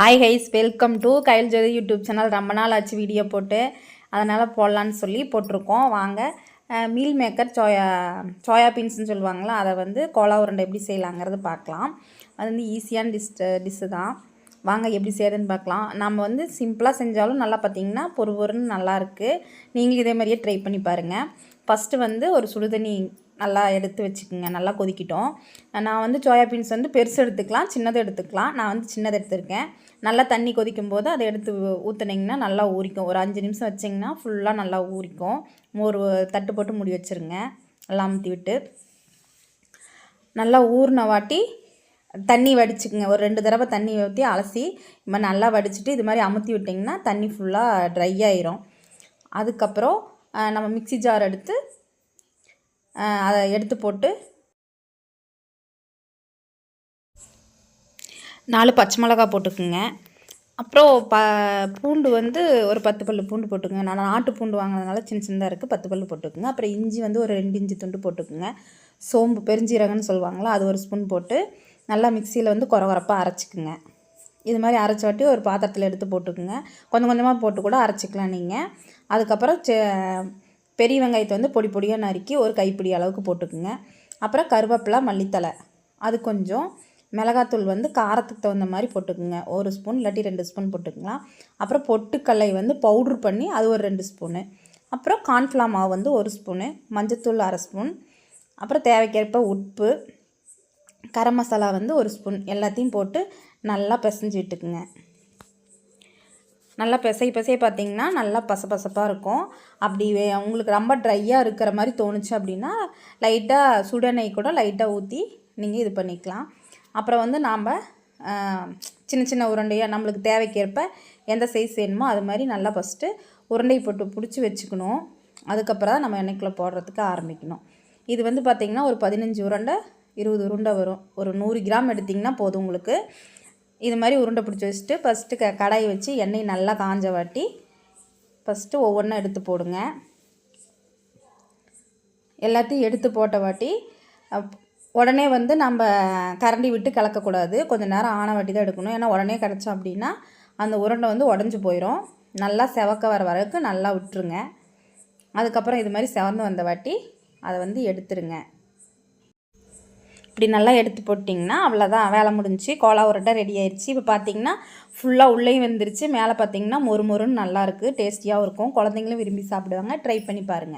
Hi guys welcome to Kayal Jothi YouTube channel ரொம்ப நாள் ஆச்சு வீடியோ போட்டு. அதனால் போடலான்னு சொல்லி போட்டிருக்கோம். வாங்க. மீல் மேக்கர் சோயா சோயா பீன்ஸ்னு சொல்லுவாங்களா அதை வந்து கோலா உருண்டை எப்படி செய்யலாங்கிறது பார்க்கலாம். அது வந்து ஈஸியான டிஷ் டிஷ்ஷு தான். வாங்க எப்படி செய்யறதுன்னு பார்க்கலாம். நம்ம வந்து சிம்பிளாக செஞ்சாலும் நல்லா பார்த்தீங்கன்னா பொறுவொருன்னு நல்லாயிருக்கு நீங்களும் இதே மாதிரியே ட்ரை பண்ணி பாருங்கள் ஃபஸ்ட்டு வந்து ஒரு சுடுதண்ணி நல்லா எடுத்து வச்சுக்கோங்க. நல்லா கொதிக்கிட்டோம். நான் வந்து சோயா பீன்ஸ் வந்து பெருசு எடுத்துக்கலாம் சின்னதை எடுத்துக்கலாம். நான் வந்து சின்னதை எடுத்திருக்கேன். நல்லா தண்ணி கொதிக்கும் போது அதை எடுத்து ஊற்றுனீங்கன்னா நல்லா ஊறிக்கும். ஒரு அஞ்சு நிமிஷம் வச்சிங்கன்னா ஃபுல்லாக நல்லா ஊறிக்கும். ஒரு தட்டு போட்டு முடி வச்சுருங்க. எல்லாம் அமுத்தி விட்டு. நல்லா ஊறின வாட்டி தண்ணி வடிச்சுக்குங்க. ஒரு ரெண்டு தடவை தண்ணி ஊற்றி அலசி இப்போ நல்லா வடிச்சிட்டு இது மாதிரி அமுத்தி விட்டிங்கன்னா தண்ணி ஃபுல்லாக ட்ரை ஆயிரும். அதுக்கப்புறம் நம்ம மிக்சி ஜார் எடுத்து அதை எடுத்து போட்டு நாலு பச்சை மிளகா போட்டுக்குங்க. அப்புறம் ப பூண்டு வந்து ஒரு பத்து பல் பூண்டு போட்டுக்குங்க. நான் நாட்டு பூண்டு வாங்கினதுனால சின்ன சின்னதாக இருக்குது பத்து பல் போட்டுக்குங்க. அப்புறம் இஞ்சி வந்து ஒரு ரெண்டு இஞ்சி துண்டு போட்டுக்குங்க. சோம்பு பெருஞ்சீரகம்னு சொல்லுவாங்களா அது ஒரு ஸ்பூன் போட்டு நல்லா மிக்சியில் வந்து குறகுறப்பாக அரைச்சிக்குங்க. இது மாதிரி அரைச்சாட்டி ஒரு பாத்திரத்தில் எடுத்து போட்டுக்குங்க. கொஞ்சம் கொஞ்சமாக போட்டு கூட அரைச்சிக்கலாம் நீங்கள் அதுக்கப்புறம் பெரிய வெங்காயத்தை வந்து பொடி பொடியாக நறுக்கி ஒரு கைப்பிடி அளவுக்கு போட்டுக்குங்க. அப்புறம் கருவேப்பிலை மல்லித்தலை அது கொஞ்சம் மிளகாத்தூள் வந்து காரத்துக்கு தகுந்த மாதிரி போட்டுக்குங்க. ஒரு ஸ்பூன் இல்லாட்டி ரெண்டு ஸ்பூன் போட்டுக்கலாம். அப்புறம் பொட்டுக்கல்லை வந்து பவுட்ரு பண்ணி அது ஒரு ரெண்டு ஸ்பூனு. அப்புறம் கார்ன்ஃப்ளா மாவு வந்து ஒரு ஸ்பூனு. மஞ்சத்தூள் அரை ஸ்பூன். அப்புறம் தேவைக்கேற்ப உப்பு. கரம் மசாலா வந்து ஒரு ஸ்பூன். எல்லாத்தையும் போட்டு நல்லா பிசைஞ்சு விட்டுக்குங்க. நல்லா பிசை பிசை பார்த்திங்கன்னா நல்லா பசப்பசப்பாக இருக்கும். அப்படி உங்களுக்கு ரொம்ப ட்ரையாக இருக்கிற மாதிரி தோணுச்சு அப்படின்னா லைட்டாக சுடனை கூட லைட்டாக ஊற்றி நீங்கள் இது பண்ணிக்கலாம். அப்புறம் வந்து நாம் சின்ன சின்ன உருண்டையாக நம்மளுக்கு தேவைக்கேற்ப எந்த சைஸ் வேணுமோ அது மாதிரி நல்லா ஃபஸ்ட்டு உருண்டை போட்டு பிடிச்சி வச்சுக்கணும். அதுக்கப்புறம் தான் நம்ம எண்ணெய்க்குள்ளே போடுறதுக்கு ஆரம்பிக்கணும். இது வந்து பார்த்திங்கன்னா ஒரு பதினஞ்சு உருண்டை இருபது உருண்டை வரும். ஒரு நூறு கிராம் எடுத்திங்கன்னா போதும் உங்களுக்கு. இது மாதிரி உருண்டை பிடிச்சி வச்சுட்டு ஃபஸ்ட்டு க கடாயை வச்சு எண்ணெய் நல்லா காஞ்ச வாட்டி ஃபஸ்ட்டு ஒவ்வொன்றா எடுத்து போடுங்க. எல்லாத்தையும் எடுத்து போட்ட வாட்டி உடனே வந்து நம்ம கரண்டி விட்டு கலக்கக்கூடாது கொஞ்சம் நேரம் ஆன வாட்டி தான் எடுக்கணும். ஏன்னா உடனே கிடச்சோம் அப்படின்னா அந்த உருண்டை வந்து உடஞ்சி போயிடும் நல்லா செவக்க வர வரைக்கும் நல்லா விட்டுருங்க. அதுக்கப்புறம் இது மாதிரி செவந்து வந்த வாட்டி அதை வந்து எடுத்துருங்க. இப்படி நல்லா எடுத்து போட்டிங்கன்னா அவ்வளோதான் வேலை முடிஞ்சு கோலா உருண்டை ரெடி ஆயிடுச்சு இப்போ பார்த்தீங்கன்னா ஃபுல்லாக உள்ளேயும் வந்துருச்சு. மேலே பார்த்தீங்கன்னா மொறு மொறுன்னு நல்லாயிருக்கு டேஸ்டியாகவும் இருக்கும். குழந்தைங்களும் விரும்பி சாப்பிடுவாங்க. ட்ரை பண்ணி பாருங்கள்